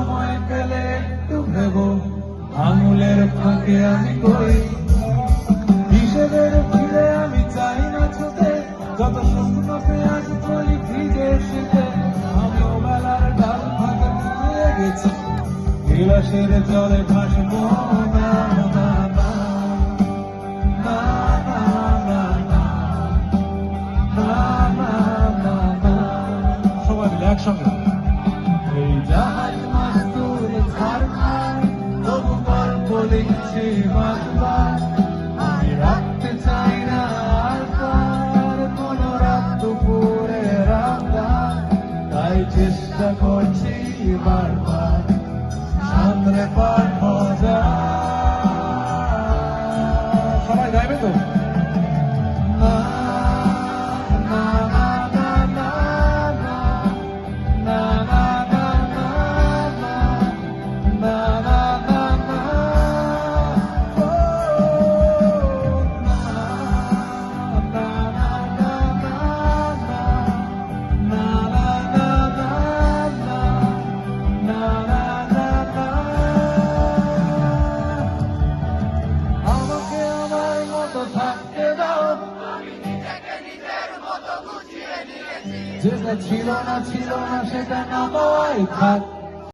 সময় পেলে একটু ভেব আঙুলের ফাঁকে আমি করি হিসেবের ফিরে আমি চাই না ছুতে যত শুকনো পেঁয়াজ করি ভিজে শীতে আমিও বেলার ডাল ফাঁকে ফুলে গেছি গিলাসের জলে ভাসবো না সবাই মিলে একসঙ্গে এই জাহাজ লিখছি বারবার। আমি রাখতে চাই না আর তার কোনো রাত দুপুরে রাতদার তাই চেষ্টা করছি বারবার। সামনে পার মজা। সবাই গাইবে তো? যেটা ছিল না ছিল না সেটা না পাওয়াই থাক